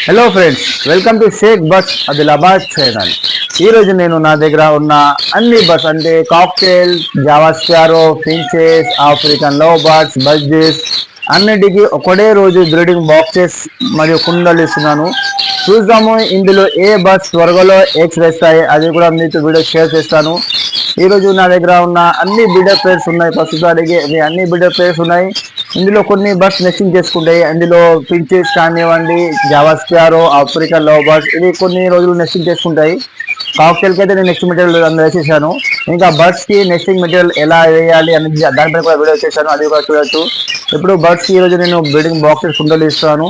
Hello friends welcome to Shaik birds Adilabad channel ఈరోజు నేను నా దగ్గర ఉన్న అన్ని బస్ అంటే cockatiel java sparrow finches African love birds budgies అన్నిటికీ ఒకటే రోజు బ్రీడింగ్ బాక్సెస్ మరియు కుండలు ఇస్తున్నాను. చూద్దాము ఇందులో ఏ బస్ త్వరగలో ఎక్స్ వేస్తాయి అది కూడా మీతో వీడియో షేర్ చేస్తాను. ఈరోజు నా దగ్గర ఉన్న అన్ని బిడ్డ పేర్స్ ఉన్నాయి. ప్రస్తుతానికి ఇవి అన్ని బిడర్ పేర్స్ ఉన్నాయి. ఇందులో కొన్ని బస్ నెస్టింగ్ చేసుకుంటాయి. అందులో పించెస్ కానివ్వండి జావాస్పియారో ఆఫ్రికా లో బస్ ఇవి కొన్ని రోజులు నెస్టింగ్ చేసుకుంటాయి. కాక్టైల్కి అయితే నేను నెక్స్ట్ మెటీరియల్ అందులో వేసేసాను. ఇంకా బర్డ్స్కి నెస్టింగ్ మెటీరియల్ ఎలా వేయాలి అనేది దానిపై కూడా వీడియో చేశాను. అది కూడా చూడొచ్చు. ఇప్పుడు బర్డ్స్ ఈ రోజు నేను బిడ్డింగ్ బాక్సెస్ కుండలు ఇస్తాను.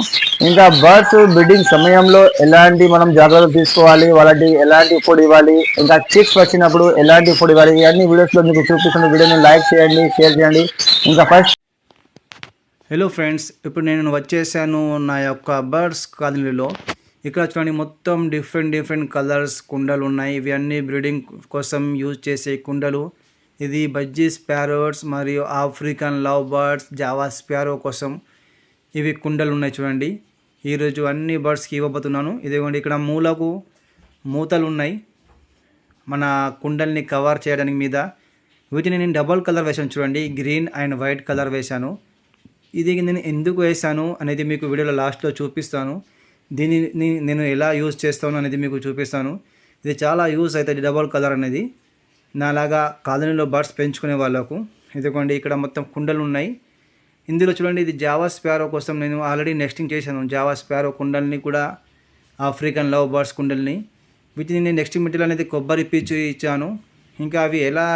ఇంకా బర్డ్స్ బిడ్డింగ్ సమయంలో ఎలాంటి మనం జాగ్రత్తలు తీసుకోవాలి వాళ్ళకి ఎలాంటి ఫుడ్ ఇవ్వాలి ఇంకా చిక్స్ వచ్చినప్పుడు ఎలాంటి ఫుడ్ ఇవ్వాలి ఇవన్నీ వీడియోస్లో మీకు చూపిస్తున్న వీడియోని లైక్ చేయండి షేర్ చేయండి. ఇంకా ఫస్ట్ హలో ఫ్రెండ్స్ ఇప్పుడు నేను వచ్చేసాను నా యొక్క బర్డ్స్ కాలనీలో. ఇక్కడ చూడండి మొత్తం డిఫరెంట్ డిఫరెంట్ కలర్స్ కుండలు ఉన్నాయి. ఇవి అన్ని బ్రీడింగ్ కోసం యూజ్ చేసే కుండలు. ఇది బజ్జీ స్పారోట్స్ మరియు African love birds java sparrow కోసం ఇవి కుండలు ఉన్నాయి చూడండి. ఈరోజు అన్ని బర్డ్స్కి ఇవ్వబోతున్నాను. ఇదిగోండి ఇక్కడ మూలకు మూతలు ఉన్నాయి. మన కుండల్ని కవర్ చేయడానికి మీద వీటిని నేను డబల్ కలర్ వేసాను చూడండి. గ్రీన్ అండ్ వైట్ కలర్ వేశాను. ఇది నేను ఎందుకు వేసాను అనేది మీకు వీడియోలో లాస్ట్లో చూపిస్తాను. దీనిని నేను ఎలా యూజ్ చేస్తాను అనేది మీకు చూపిస్తాను. ఇది చాలా యూజ్ అవుతుంది డబల్ కలర్ అనేది. నాలాగా కాలనీలో బర్డ్స్ పెంచుకునే వాళ్ళకు. ఇదిగోండి ఇక్కడ మొత్తం కుండలు ఉన్నాయి. ఇందులో చూడండి ఇది జావా స్పారో కోసం నేను ఆల్రెడీ నెక్స్టింగ్ చేశాను. జావా స్పారో కుండల్ని కూడా ఆఫ్రికన్ లవ్ బర్డ్స్ కుండల్ని. వీటిని నేను నెక్స్ట్ మెటీరియల్ అనేది కొబ్బరి పీచు ఇచ్చాను. ఇంకా అవి ఎలా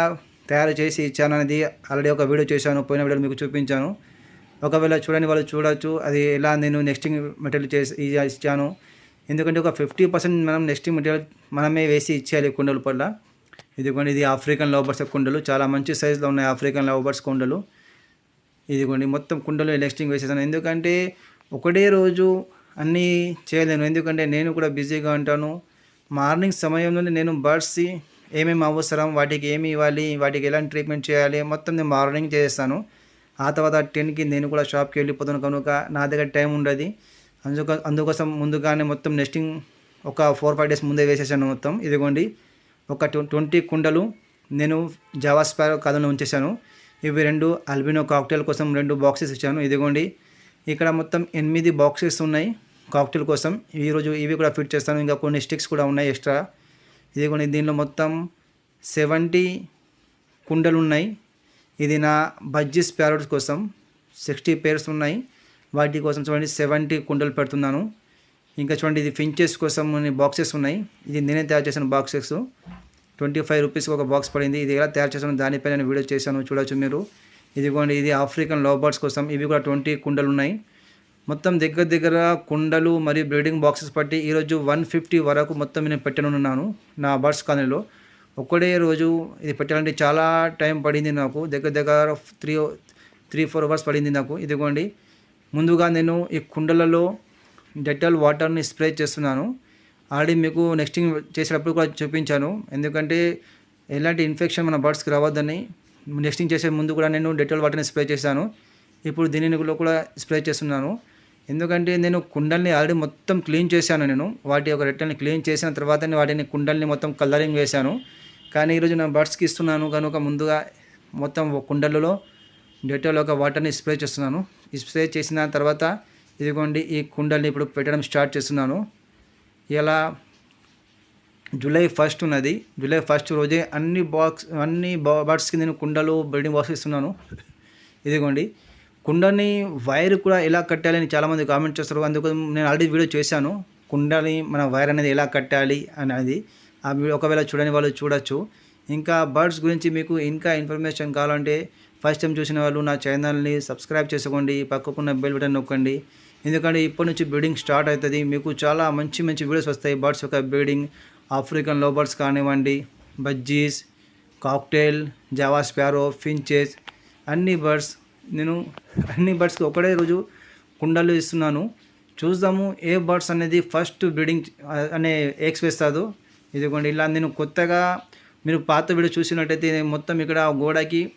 తయారు చేసి ఇచ్చాను అనేది ఆల్రెడీ ఒక వీడియో చేశాను. పోయిన వీడియో మీకు చూపించాను. ఒకవేళ చూడని వాళ్ళు చూడవచ్చు అది ఎలా నేను నెక్స్టింగ్ మెటీరియల్ చేసి ఇచ్చాను. ఎందుకంటే ఒక ఫిఫ్టీ పర్సెంట్ మనం నెక్స్టింగ్ మెటీరియల్ మనమే వేసి ఇచ్చేయాలి కుండల పట్ల. ఇదిగోండి ఇది ఆఫ్రికన్ లోబర్స్ కుండలు. చాలా మంచి సైజులో ఉన్నాయి ఆఫ్రికన్ లవబర్స్ కుండలు. ఇదిగోండి మొత్తం కుండలు నెక్స్టింగ్ వేసేసాను. ఎందుకంటే ఒకటే రోజు అన్నీ చేయలేను. ఎందుకంటే నేను కూడా బిజీగా ఉంటాను. మార్నింగ్ సమయంలోనే నేను బర్డ్స్ ఏమేమి అవసరం వాటికి ఏమి ఇవ్వాలి వాటికి ఎలాంటి ట్రీట్మెంట్ చేయాలి మొత్తం నేను మార్నింగ్ చేస్తాను ఆ తర్వాత టెన్కి నేను కూడా షాప్కి వెళ్ళిపోతాను కనుక నా దగ్గర టైం ఉండదు. అందుక అందుకోసం ముందుగానే మొత్తం నెస్టింగ్ ఒక ఫోర్ ఫైవ్ డేస్ ముందే వేసేసాను మొత్తం. ఇదిగోండి ఒక ట్వంటీ కుండలు నేను జావా స్పారో కథలో ఉంచేసాను ఇవి రెండు అల్బినో కాక్టైల్ కోసం రెండు బాక్సెస్ ఇచ్చాను. ఇదిగోండి ఇక్కడ మొత్తం ఎనిమిది బాక్సెస్ ఉన్నాయి కాక్టైల్ కోసం. ఈరోజు ఇవి కూడా ఫిట్ చేస్తాను. ఇంకా కొన్ని స్టిక్స్ కూడా ఉన్నాయి ఎక్స్ట్రా ఇదిగోండి దీనిలో మొత్తం సెవెంటీ కుండలు ఉన్నాయి. ఇది నా బజ్జీస్ ప్యారోట్స్ కోసం సిక్స్టీ పేర్స్ ఉన్నాయి. వాటి కోసం చూడండి సెవెంటీ కుండలు పెడుతున్నాను. ఇంకా చూడండి ఇది ఫించెస్ కోసం బాక్సెస్ ఉన్నాయి. ఇది నేనే తయారు చేసిన బాక్సెస్ ట్వంటీ ఫైవ్ రూపీస్కి ఒక బాక్స్ పడింది. ఇది ఎలా తయారు చేశాను దానిపై నేను వీడియో చేశాను చూడొచ్చు మీరు. ఇదిగోండి ఇది ఆఫ్రికన్ లవ్ బర్డ్స్ కోసం. ఇవి కూడా ట్వంటీ కుండలు ఉన్నాయి. మొత్తం దగ్గర దగ్గర కుండలు మరియు బ్రీడింగ్ బాక్సెస్ పట్టి ఈరోజు వన్ ఫిఫ్టీ వరకు మొత్తం నేను పెట్టనున్నాను నా బర్డ్స్ కాలనీలో ఒక్కడే రోజు ఇది పెట్టాలంటే చాలా టైం పడింది నాకు. దగ్గర దగ్గర త్రీ త్రీ ఫోర్ అవర్స్ పడింది నాకు. ఇదిగోండి. ముందుగా నేను ఈ కుండలలో డెటాల్ వాటర్ని స్ప్రే చేస్తున్నాను. ఆల్రెడీ మీకు నెక్స్టింగ్ చేసేటప్పుడు కూడా చూపించాను. ఎందుకంటే ఎలాంటి ఇన్ఫెక్షన్ మన బర్డ్స్కి రావద్దని నెక్స్టింగ్ చేసే ముందు కూడా నేను డెటాల్ వాటర్ని స్ప్రే చేశాను. ఇప్పుడు దీనిని కూడా స్ప్రే చేస్తున్నాను. ఎందుకంటే నేను కుండల్ని ఆల్రెడీ మొత్తం క్లీన్ చేశాను నేను. వాటి యొక్క రెట్టల్ని క్లీన్ చేసిన తర్వాత వాటిని కుండల్ని మొత్తం కలరింగ్ వేశాను. కానీ ఈరోజు నా బర్డ్స్కి ఇస్తున్నాను. కనుక ముందుగా మొత్తం కుండలలో డెటాల్ ఒక వాటర్ని స్ప్రే చేస్తున్నాను. ఈ స్ప్రే చేసిన తర్వాత ఇదిగోండి ఈ కుండల్ని ఇప్పుడు పెట్టడం స్టార్ట్ చేస్తున్నాను. ఇలా జూలై ఫస్ట్ ఉన్నది. జూలై ఫస్ట్ రోజే అన్ని బాక్స్ అన్ని బర్డ్స్కి నేను కుండలు బ్రీడింగ్ బాక్స్ ఇస్తున్నాను. ఇదిగోండి కుండని వైర్ కూడా ఎలా కట్టాలని చాలామంది కామెంట్ చేస్తారు. అందుకోసం నేను ఆల్రెడీ వీడియో చేశాను. కుండని మన వైర్ అనేది ఎలా కట్టాలి అనేది. ఒకవేళ చూడని వాళ్ళు చూడొచ్చు. ఇంకా బర్డ్స్ గురించి మీకు ఇంకా ఇన్ఫర్మేషన్ కావాలంటే ఫస్ట్ టైం చూసిన వాళ్ళు నా ఛానల్ని సబ్స్క్రైబ్ చేసుకోండి పక్కకున్న బెల్ బటన్ నొక్కండి. ఎందుకంటే ఇప్పటి నుంచి బ్రీడింగ్ స్టార్ట్ అవుతుంది. మీకు చాలా మంచి మంచి వీడియోస్ వస్తాయి. బర్డ్స్ యొక్క బ్రీడింగ్ ఆఫ్రికన్లో బర్డ్స్ కానివ్వండి budgies cockatiel Java sparrow finches అన్ని బర్డ్స్. నేను అన్ని బర్డ్స్కి ఒకటే రోజు కుండలు ఇస్తున్నాను. చూద్దాము ఏ బర్డ్స్ అనేది ఫస్ట్ బ్రీడింగ్ అనే ఎగ్స్ వేస్తాదో. ఇదిగోండి ఇలా నేను కొత్తగా మీరు పాత వీడియో చూసినట్టయితే నేను మొత్తం ఇక్కడ గోడకి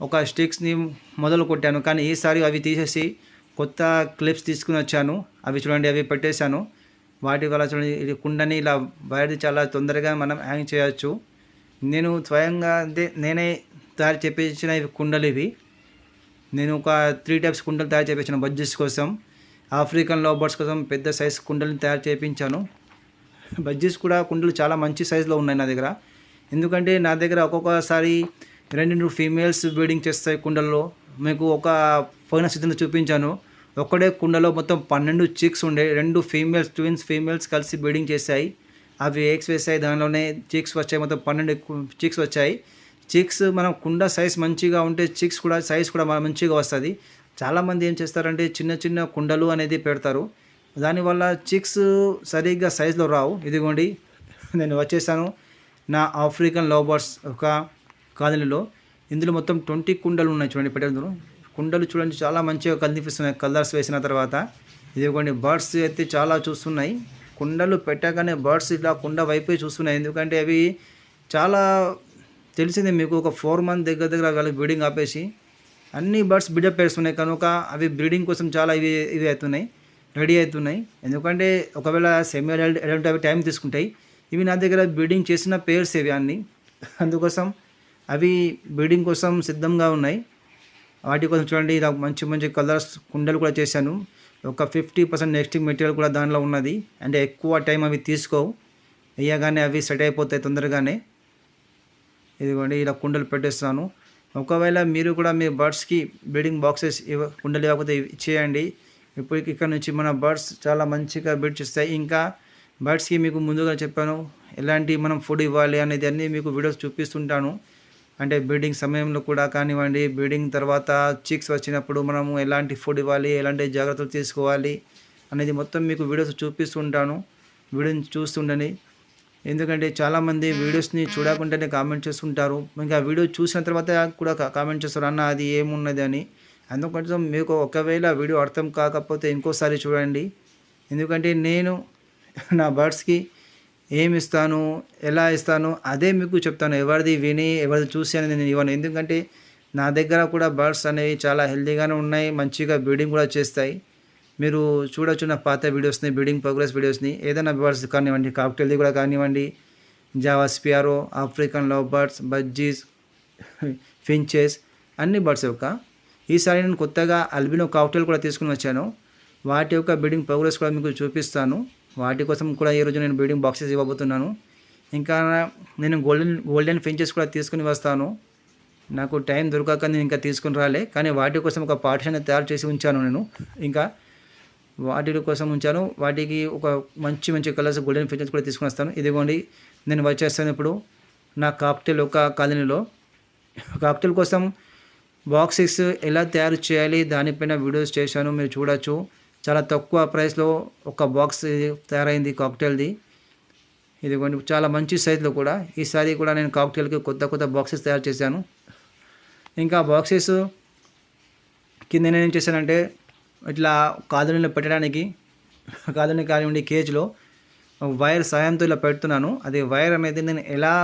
ఒక స్టిక్స్ని మొదలు కొట్టాను. కానీ ఈసారి అవి తీసేసి కొత్త క్లిప్స్ తీసుకుని వచ్చాను. అవి చూడండి అవి పెట్టేశాను. వాటి వల్ల చూడండి ఇది కుండని ఇలా బయట చాలా తొందరగా మనం హ్యాంగ్ చేయొచ్చు. నేను స్వయంగా అంటే నేనే తయారు చేపించిన ఇవి కుండలు ఇవి. నేను ఒక త్రీ టైప్స్ కుండలు తయారు చేయించాను బడ్జెస్ కోసం. ఆఫ్రికన్ లోబర్స్ కోసం పెద్ద సైజ్ కుండల్ని తయారు చేయించాను బడ్జెస్ కూడా కుండలు చాలా మంచి సైజులో ఉన్నాయి నా దగ్గర. ఎందుకంటే నా దగ్గర ఒక్కొక్కసారి రెండు ఫీమేల్స్ బ్రీడింగ్ చేస్తాయి కుండల్లో. మీకు ఒక పోయిన స్థితిని చూపించాను. ఒక్కడే కుండలో మొత్తం పన్నెండు చిక్స్ ఉండే రెండు ఫీమేల్స్ ట్విన్స్ ఫీమేల్స్ కలిసి బ్రీడింగ్ చేశాయి. అవి ఎగ్స్ వేసాయి దానిలోనే చిక్స్ వచ్చాయి మొత్తం పన్నెండు చిక్స్ వచ్చాయి. చిక్స్ మనం కుండ సైజ్ మంచిగా ఉంటే చిక్స్ కూడా సైజ్ కూడా మంచిగా వస్తుంది. చాలామంది ఏం చేస్తారంటే చిన్న చిన్న కుండలు అనేది పెడతారు. దానివల్ల చిక్స్ సరిగ్గా సైజులో రావు. ఇదిగోండి నేను వచ్చేసాను. నా ఆఫ్రికన్ లవ్ బర్డ్స్ ఒక కాలనీలో. ఇందులో మొత్తం ట్వంటీ కుండలు ఉన్నాయి చూడండి పెట్టేందులో. కుండలు చూడండి చాలా మంచిగా కనిపిస్తున్నాయి. కలర్స్ వేసిన తర్వాత. ఇదిగోండి బర్డ్స్ అయితే చాలా చూస్తున్నాయి. కుండలు పెట్టగానే బర్డ్స్ ఇట్లా కుండ వైపే చూస్తున్నాయి. ఎందుకంటే అవి చాలా తెలిసింది మీకు ఒక ఫోర్ మంత్ దగ్గర దగ్గర వాళ్ళకి బ్రీడింగ్ ఆపేసి. అన్ని బర్డ్స్ బిడప్ వేస్తున్నాయి కనుక అవి బ్రీడింగ్ కోసం చాలా ఇవి ఇవి అవుతున్నాయి. రెడీ అవుతున్నాయి. ఎందుకంటే ఒకవేళ సెమీ అడల్ట్ అడల్ట్ అవి టైం తీసుకుంటాయి. ఇవి నా దగ్గర బ్రీడింగ్ చేసిన పేర్స్ ఇవి అన్నీ అందుకోసం అవి బ్రీడింగ్ కోసం సిద్ధంగా ఉన్నాయి. వాటి కోసం చూడండి ఇలా మంచి మంచి కలర్స్ కుండలు కూడా చేశాను. ఒక ఫిఫ్టీ పర్సెంట్ నెక్స్ట్ మెటీరియల్ కూడా దానిలో ఉన్నది. అంటే ఎక్కువ టైం అవి తీసుకోవు. వేయగానే అవి సెట్ అయిపోతాయి తొందరగానే. ఇదిగోండి ఇలా కుండలు పెట్టేస్తాను ఒకవేళ మీరు కూడా మీ బర్డ్స్కి బ్రీడింగ్ బాక్సెస్ ఇవ్వ కుండలు ఇవ్వకపోతే ఇచ్చేయండి. ఇప్పుడు ఇక్కడ నుంచి మన బర్డ్స్ చాలా మంచిగా బ్రీడ్ చేస్తాయి. ఇంకా బర్డ్స్కి మీకు ముందుగా చెప్పాను ఎలాంటి మనం ఫుడ్ ఇవ్వాలి అనేది అన్నీ మీకు వీడియోస్ చూపిస్తుంటాను. అంటే బ్రీడింగ్ సమయంలో కూడా కానివ్వండి బ్రీడింగ్ తర్వాత చిక్స్ వచ్చినప్పుడు మనము ఎలాంటి ఫుడ్ ఇవ్వాలి ఎలాంటి జాగ్రత్తలు తీసుకోవాలి అనేది మొత్తం మీకు వీడియోస్ చూపిస్తుంటాను. వీడియోని చూస్తుండని. ఎందుకంటే చాలామంది వీడియోస్ని చూడకుండానే కామెంట్ చేస్తుంటారు. ఇంకా వీడియో చూసిన తర్వాత కూడా కా- కామెంట్ చేస్తారు అన్న అది ఏమున్నది అని. అందుకోసం మీకు ఒకవేళ వీడియో అర్థం కాకపోతే ఇంకోసారి చూడండి. ఎందుకంటే నేను నా బర్డ్స్కి ఏమి ఇస్తాను ఎలా ఇస్తాను అదే మీకు చెప్తాను. ఎవరిది విని ఎవరిది చూసి అనేది నేను ఇవ్వను. ఎందుకంటే నా దగ్గర కూడా బర్డ్స్ అనేవి చాలా హెల్తీగానే ఉన్నాయి మంచిగా బ్రీడింగ్ కూడా చేస్తాయి. మీరు చూడొచ్చు నా పాత వీడియోస్ని బ్రీడింగ్ ప్రోగ్రెస్ వీడియోస్ని. ఏదైనా బర్డ్స్ కానివ్వండి కాక్టెల్ది కూడా కానివ్వండి java sparrow African love birds budgies finches అన్ని బర్డ్స్ యొక్క ఈసారి నేను కొత్తగా అల్బినో కాక్టైల్ కూడా తీసుకుని వచ్చాను. వాటి యొక్క బిల్డింగ్ ప్రోగ్రెస్ కూడా మీకు చూపిస్తాను. వాటి కోసం కూడా ఈరోజు నేను బిల్డింగ్ బాక్సెస్ ఇవ్వబోతున్నాను. ఇంకా నేను గోల్డెన్ గోల్డెన్ ఫెంచెస్ కూడా తీసుకుని వస్తాను. నాకు టైం దొరకక నేను ఇంకా తీసుకుని రాలే కానీ వాటి కోసం ఒక పాఠశాన్ని తయారు చేసి ఉంచాను నేను. ఇంకా వాటి కోసం ఉంచాను. వాటికి ఒక మంచి మంచి కలర్స్ గోల్డెన్ ఫించెస్ కూడా తీసుకుని వస్తాను. ఇదిగోండి నేను వచ్చేస్తాను ఇప్పుడు నా కాక్టైల్ ఒక కాలనీలో. కాక్టైల్ కోసం బాక్సెస్ ఎలా తయారు చేయాలి దానిపైన వీడియోస్ చేశాను మీరు చూడొచ్చు. చాలా తక్కువ ప్రైస్లో ఒక బాక్స్ తయారైంది కాక్టైల్ది. ఇదిగోండి చాలా మంచి సైజులో కూడా. ఈసారి కూడా నేను కాక్టైల్కి కొత్త కొత్త బాక్సెస్ తయారు చేశాను. ఇంకా బాక్సెస్ కింద నేను ఏం చేశానంటే ఇట్లా కాదనీలో పెట్టడానికి కాదని కానివ్వండి కేజ్లో వైర్ సాయంతో ఇలా పెడుతున్నాను. అది వైర్ అనేది నేను ఎలా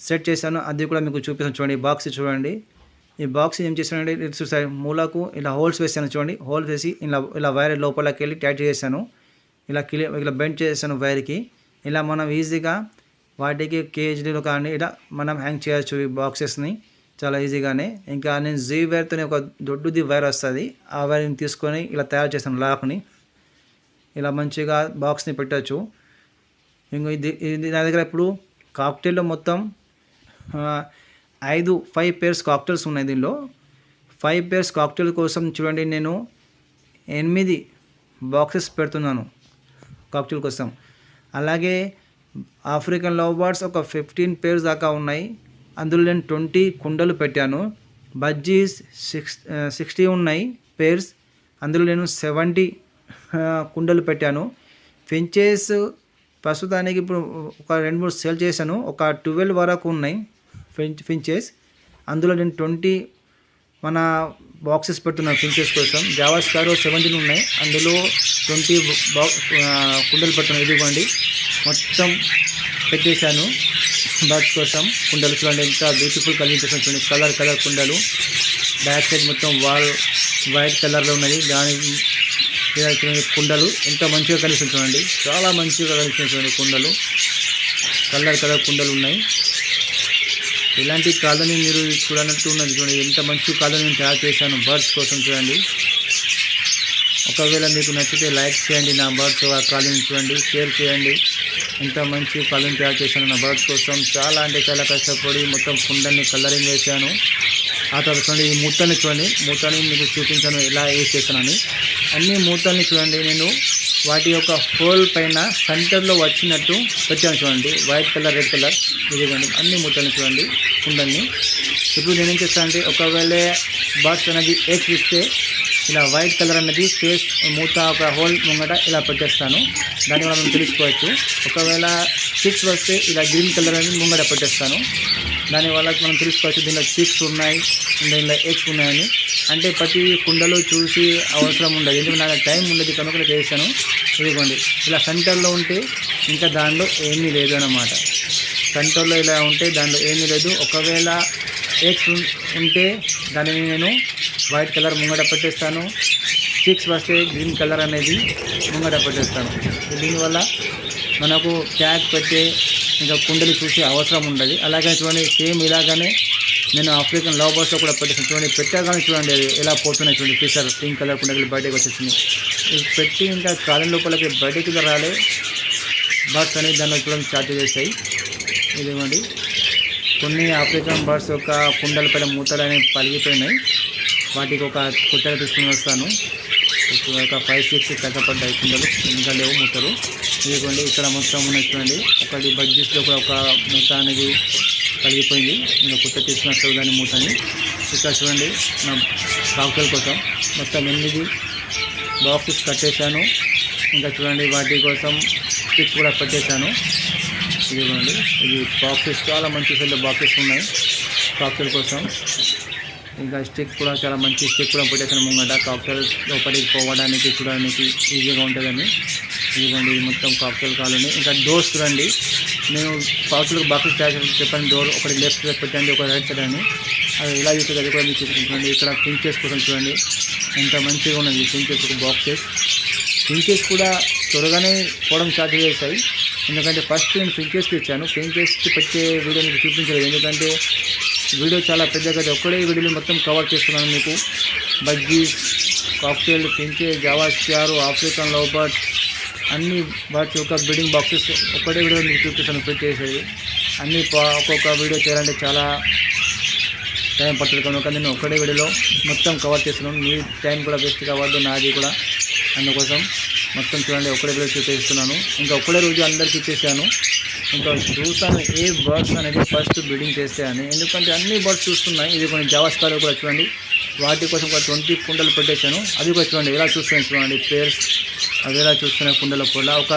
సెట్ చేశానో అది కూడా మీకు చూపిస్తాను చూడండి బాక్స్ చూడండి. ఈ బాక్స్ ఏం చేశానంటే చూసారు మూలకు ఇలా హోల్స్ వేసాను చూడండి. హోల్స్ వేసి ఇలా ఇలా వైర్ లోపలికి వెళ్ళి టైట్ చేశాను. ఇలా కిలి ఇలా బెండ్ చేశాను వైర్కి ఇలా మనం ఈజీగా వాటికి కేజీలో కానీ ఇలా మనం హ్యాంగ్ చేయొచ్చు ఈ బాక్సెస్ని చాలా ఈజీగానే ఇంకా నేను జీ వైర్తోనే ఒక దొడ్డుది వైర్ వస్తుంది. ఆ వైర్ని తీసుకొని ఇలా తయారు చేశాను లాక్ని ఇలా మంచిగా బాక్స్ని పెట్టచ్చు. ఇంకా ఇది ఇది నా దగ్గర ఇప్పుడు కాక్టైల్లో మొత్తం ఐదు ఫైవ్ పేర్స్ కాక్టైల్స్ ఉన్నాయి దీనిలో. ఫైవ్ పేర్స్ కాక్టైల్ కోసం చూడండి నేను ఎనిమిది బాక్సెస్ పెడుతున్నాను కాక్టైల్ కోసం. అలాగే ఆఫ్రికన్ లవ్ బర్డ్స్ ఒక ఫిఫ్టీన్ పేర్స్ దాకా ఉన్నాయి. అందులో నేను ట్వంటీ కుండలు పెట్టాను. బజ్జీస్ సిక్స్ సిక్స్టీ ఉన్నాయి పేర్స్ అందులో నేను సెవెంటీ కుండలు పెట్టాను. ఫించెస్ ప్రస్తుతానికి ఇప్పుడు ఒక రెండు మూడు సేల్ చేశాను. ఒక ట్వెల్వ్ వరకు ఉన్నాయి. Finch finches. అందులో నేను ట్వంటీ మన బాక్సెస్ పెడుతున్నాను ఫించెస్ కోసం. జావా స్కారో సెవెంటీన్ ఉన్నాయి. అందులో ట్వంటీ బాక్స్ కుండలు పెడుతున్నాను. ఇదిగోండి. మొత్తం పెట్టేశాను. బర్డ్స్ కోసం కుండలు. చూడండి ఎంత బ్యూటిఫుల్ కలిగించేసాను చూడండి. కలర్ కలర్ కుండలు. బ్యాక్ సైడ్ మొత్తం వాల్ వైట్ కలర్లో ఉన్నది దాని కుండలు. ఎంత మంచిగా కనిపిస్తుంది చూడండి. చాలా మంచిగా కనిపిస్తుంది చూడండి కుండలు. కలర్ కలర్ కుండలు ఉన్నాయి. ఇలాంటి కాలని మీరు చూడనట్టు ఉన్నది చూడండి. ఎంత మంచి కాలని నేను తయారు చేశాను బర్డ్స్ కోసం చూడండి. ఒకవేళ మీకు నచ్చితే లైక్ చేయండి నా బర్డ్స్ ఆ కాలని చూడండి. షేర్ చేయండి. ఎంత మంచి కాలని తయారు చేశాను నా బర్డ్స్ కోసం. చాలా అంటే చాలా కష్టపడి మొత్తం కుండని కలరింగ్ వేశాను. ఆ తర్వాత చూడండి ఈ మూతల్ని చూడండి. మూతని మీకు చూపించాను ఎలా యూజ్ చేశానని. అన్ని మూతల్ని చూడండి నేను. వాటి యొక్క హోల్ పైన సెంటర్లో వచ్చినట్టు పెట్టాను చూడండి. White colour red colour. ఇదిగోండి. అన్ని మూతల్ని చూడండి. ఉండండి ఇప్పుడు నేను ఏం చేస్తాను అంటే ఒకవేళ బాక్స్ అనేది ఎక్స్ ఇస్తే ఇలా వైట్ కలర్ అనేది ఫేస్ మూత ఒక హోల్ ముంగట ఇలా పెట్టేస్తాను. దానివల్ల మనం తెలుసుకోవచ్చు. ఒకవేళ సిక్స్ వస్తే ఇలా గ్రీన్ కలర్ అనేది ముంగట పెట్టేస్తాను. దానివల్ల మనం తెలుసుకోవచ్చు దీనిలో సిక్స్ ఉన్నాయి దీనిలో ఎక్స్ ఉన్నాయని. అంటే ప్రతి కుండలో చూసి అవసరం ఉండదు. ఎందుకంటే నాకు టైం ఉండదు కనుక నేను చేశాను. ఇదిగోండి. ఇలా సెంటర్లో ఉంటే ఇంకా దానిలో ఏమీ లేదు అన్నమాట కంట్రోల్లో ఇలా ఉంటే దాంట్లో ఏమీ లేదు. ఒకవేళ ఎగ్స్ ఉంటే దానిని నేను వైట్ కలర్ ముంగట పెట్టేస్తాను. సిక్స్ వస్తే గ్రీన్ కలర్ అనేది ముంగట పెట్టేస్తాను. దీనివల్ల మనకు ట్యాగ్ పెట్టే ఇంకా కుండలు చూసే అవసరం ఉండదు. అలాగే చూడండి సేమ్ ఇలాగానే నేను ఆఫ్రికన్ లవ్ బర్డ్స్లో కూడా పెట్టేసాను చూడండి పెట్టాగానే చూడండి అది ఎలా పోతున్నాయి చూడండి ఫిషర్ పింక్ కలర్ కుండలు బయటకు వచ్చేసింది. ఇది పెట్టి ఇంకా కాలం లోపలికి బయటకు రాలే. బర్డ్స్ అనేది దానిలో చూడండి స్టార్ట్ చేస్తాయి ఇదిగోండి కొన్ని ఆఫ్రికన్ బర్డ్స్ యొక్క కుండలపై మూతలు అనేవి పలిగిపోయినాయి. వాటికి ఒక కుట్టలు తీసుకుని వస్తాను. ఇప్పుడు ఒక ఫైవ్ సిక్స్ తగ్గపడ్డాయి కుండలు. ఇంకా లేవు మూతలు. ఇదిగోండి ఇక్కడ మొత్తం ఉన్నాయి చూడండి. ఒకటి బడ్జెస్లో కూడా ఒక మూత అనేది పలిగిపోయింది. ఇంకా కుట్ట తీసుకుని వస్తారు దాని మూతని. ఇక్కడ చూడండి నా కాకుల కోసం మొత్తం ఎనిమిది బాక్సెస్ కట్టేశాను. ఇంకా చూడండి వాటి కోసం స్టిక్ కూడా పట్టేశాను. ఇదిగోండి ఇది బాక్సెస్ చాలా మంచి సెల్ బాక్సెస్ ఉన్నాయి. కాక్టైల్ కోసం. ఇంకా స్టిక్ కూడా చాలా మంచి స్టిక్ కూడా పెట్టేసాను ముంగట. కాక్టైల్ లోపలికి పోవడానికి చూడడానికి ఈజీగా ఉంటుందని. ఇదిగోండి ఇది మొత్తం కాక్టైల్ కాలనీ. ఇంకా డోర్స్ చూడండి. నేను కాక్టైల్ బాక్సెస్ తయారు చెప్పాను. డోర్ ఒకటి లెఫ్ట్ సైడ్ పెట్టండి ఒక రైట్ సైడ్ అని. అది ఎలా చూస్తుంది అది కూడా మీకు చూపించండి ఇక్కడ పించెస్ కోసం చూడండి. ఎంత మంచిగా ఉన్నది పించెస్ ఒక బాక్సెస్ పించెస్ కూడా త్వరగానే పోవడం స్టార్ట్ చేస్తాయి ఎందుకంటే ఫస్ట్ నేను పించెస్కి ఇచ్చాను చేసి పెట్టే వీడియో మీకు చూపించలేదు. ఎందుకంటే వీడియో చాలా పెద్దగా ఒక్కడే వీడియోని మొత్తం కవర్ చేస్తున్నాను మీకు. బజ్జీస్ కాక్టైల్ పెంచే java star African love birds అన్ని బర్డ్స్ యొక్క బిల్డింగ్ బాక్సెస్ ఒక్కటే వీడియో మీకు చూపిస్తాను పెట్టేసేది అన్ని పా- ఒక్కొక్క వీడియో చేయాలంటే చాలా టైం పడుతుంది. కనుక నేను ఒక్కడే వీడియోలో మొత్తం కవర్ చేస్తున్నాను. మీ టైం కూడా వేస్ట్ కావద్దు నాది కూడా. అందుకోసం మొత్తం చూడండి ఒకటే రోజు చూపిస్తున్నాను. ఇంకా ఒక్కడే రోజు అందరికీ ఇచ్చేసాను ఇంకా చూస్తాను ఏ బర్డ్స్ అనేది ఫస్ట్ బ్రీడింగ్ చేస్తే అని. ఎందుకంటే అన్ని బర్డ్స్ చూస్తున్నాయి. ఇది కొన్ని జావాస్కార్ కూడా చూడండి. వాటి కోసం ఒక ట్వంటీ కుండలు పెట్టేశాను. అది కూడా చూడండి ఎలా చూస్తున్నాయి చూడండి. పేర్స్ అవి ఎలా చూస్తున్నాయి కుండల కూడా ఒక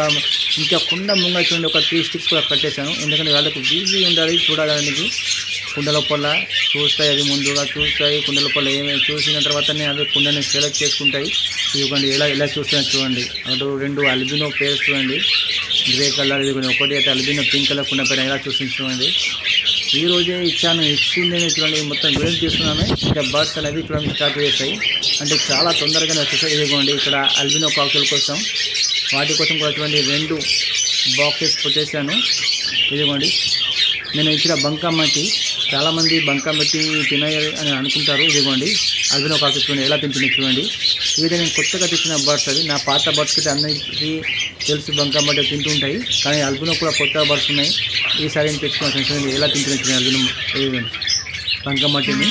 ఇంకా కుండ ముంగ చూడండి ఒక త్రీ స్టిక్స్ కూడా కట్టేశాను. ఎందుకంటే వాళ్ళకి ఈజీ ఉండాలి చూడడానికి కుండలపల్ల చూస్తాయి అది ముందుగా చూస్తాయి. కుండల పొల ఏమేమి చూసిన తర్వాతనే అవి కుండని సెలెక్ట్ చేసుకుంటాయి. ఇదిగోండి ఎలా ఎలా చూస్తున్నాయి చూడండి. అటు రెండు అల్బినో పేరు చూడండి. గ్రే కలర్ ఇది ఒకటి అయితే అల్బినో పింక్ కలర్ కుండ పైన ఎలా చూస్తుంది చూడండి. ఈ రోజే ఇచ్చాను ఇచ్చింది చూడండి. మొత్తం వీడియో తీసుకున్నాను ఇంకా బర్డ్స్ అనేది చూడండి స్టార్ట్ చేస్తాయి. అంటే చాలా తొందరగానే వచ్చేసాయి ఇదిగోండి ఇక్కడ అల్బినో కాకుల కోసం. వాటి కోసం కూడా చూడండి రెండు బాక్సెస్ వచ్చేసాను ఇదిగోండి. నేను ఇచ్చిన బంకమ్మకి చాలామంది బంకమ్మకి తినాలి అని అనుకుంటారు. ఇదిగోండి అల్బినో ఒక చూడండి ఎలా తింటున్నాయి చూడండి. ఇవి నేను కొత్తగా తెచ్చిన బర్డ్స్ అవి. నా పాత బర్డ్స్ అయితే అందరికీ తెలుసు బంకమ్మటి తింటుంటాయి. కానీ అల్బినో కూడా కొత్త బర్డ్స్ ఉన్నాయి. ఈసారి నేను తెచ్చుకున్నాను చూడండి ఎలా తింటున్నాయి చూడండి అల్బినో. బంకమట్టిని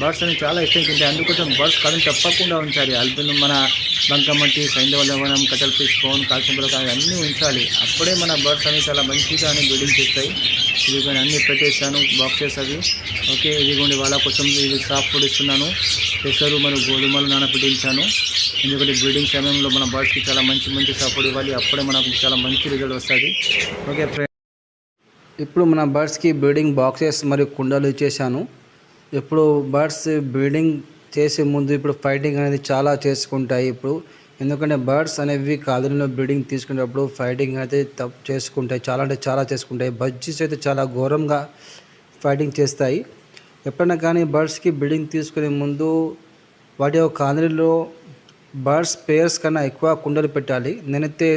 బర్డ్స్ అని చాలా ఇష్టం తింటాయి అందుకోసం బర్డ్స్ కடன் తప్పకుండా ఉంచాలి. అల్బినో మన బంకమట్టి సైంధవ లవణం కటల్ ఫిష్ ఫోన్ కానీ అన్నీ ఉంచాలి. అప్పుడే మన బర్డ్స్ అనేవి చాలా మంచిగా అని బిల్డింగ్ చేస్తాయి. ఇది కానీ అన్నీ పెట్టేస్తాను బాక్సెస్ అవి. ఓకే ఇదిగోండి వాళ్ళ కోసం ఇది సాఫ్ట్ ఫుడ్ ఇస్తున్నాను పెసరు మరియు గోధుమలు నానపెట్టించాను ఎందుకంటే బ్రీడింగ్ సమయంలో మన బర్డ్స్కి చాలా మంచి మంచి సాఫ్ట్ ఇవ్వాలి. అప్పుడే మనకు చాలా మంచి రిజల్ట్ వస్తుంది. ఓకే ఫ్రెండ్ ఇప్పుడు మన బర్డ్స్కి బ్రీడింగ్ బాక్సెస్ మరియు కుండలు ఇచ్చేసాను ఇప్పుడు బర్డ్స్ బ్రీడింగ్ చేసే ముందు ఇప్పుడు ఫైటింగ్ అనేది చాలా చేసుకుంటాయి ఇప్పుడు. ఎందుకంటే బర్డ్స్ అనేవి కాలనీలో బ్రీడింగ్ తీసుకునేటప్పుడు ఫైటింగ్ అయితే తప్పు చేసుకుంటాయి. చాలా అంటే చాలా చేసుకుంటాయి. బజ్జీస్ అయితే చాలా ఘోరంగా ఫైటింగ్ చేస్తాయి. ఎప్పుడైనా కానీ బర్డ్స్కి బ్రీడింగ్ తీసుకునే ముందు వాటి యొక్క కాలనీలో బర్డ్స్ పేర్స్ కన్నా ఎక్కువ కుండలు పెట్టాలి. నేనైతే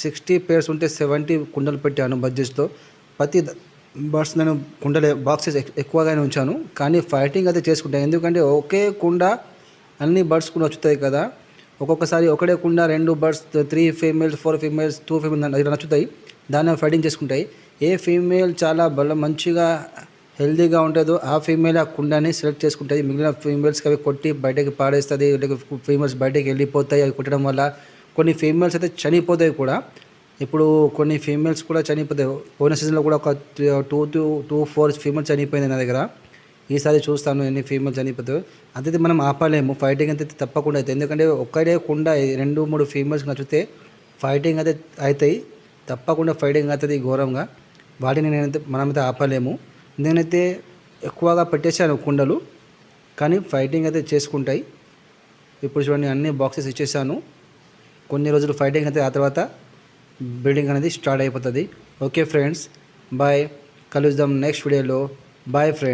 సిక్స్టీ పేర్స్ ఉంటే సెవెంటీ కుండలు పెట్టాను బడ్జెట్తో ప్రతి బర్డ్స్ నేను కుండలే బాక్సెస్ ఎక్కువగానే ఉంచాను. కానీ ఫైటింగ్ అయితే చేసుకుంటాను ఎందుకంటే ఒకే కుండ అన్ని బర్డ్స్ కూడా వచ్చుతాయి కదా. ఒక్కొక్కసారి ఒకటే కుండ రెండు birds three females four females two female ఇలా నచ్చుతాయి. దాన్ని ఫైటింగ్ చేసుకుంటాయి. ఏ ఫీమేల్ చాలా బల మంచిగా హెల్దీగా ఉంటుందో ఆ ఫీమేల్ ఆ కుండని సెలెక్ట్ చేసుకుంటుంది మిగిలిన ఫీమేల్స్కి అవి కొట్టి బయటకి పాడేస్తుంది లేకపోతే ఫీమేల్స్ బయటకి వెళ్ళిపోతాయి అవి కొట్టడం వల్ల. కొన్ని ఫీమేల్స్ అయితే చనిపోతాయి కూడా. ఇప్పుడు కొన్ని ఫీమేల్స్ కూడా చనిపోతాయి పోయిన సీజన్లో కూడా ఒక two two two four females చనిపోయింది నా దగ్గర. ఈసారి చూస్తాను ఎన్ని ఫీమేల్స్ చనిపోతాయి. అంతే మనం ఆపలేము ఫైటింగ్ అయితే తప్పకుండా అవుతుంది ఎందుకంటే ఒక్కడే కుండ రెండు మూడు ఫీమేల్స్ నచ్చితే ఫైటింగ్ అయితే అవుతాయి. తప్పకుండా ఫైటింగ్ అవుతుంది ఘోరంగా. వాటిని నేనైతే మనమైతే ఆపలేము. నేనైతే ఎక్కువగా పెట్టేశాను కుండలు కానీ ఫైటింగ్ అయితే చేసుకుంటాయి. ఇప్పుడు చూడండి అన్ని బాక్సెస్ ఇచ్చేసాను. కొన్ని రోజులు ఫైటింగ్ అయితే ఆ తర్వాత బిల్డింగ్ అనేది స్టార్ట్ అయిపోతుంది. Okay friends bye. కలుద్దాం నెక్స్ట్ వీడియోలో. Bye friends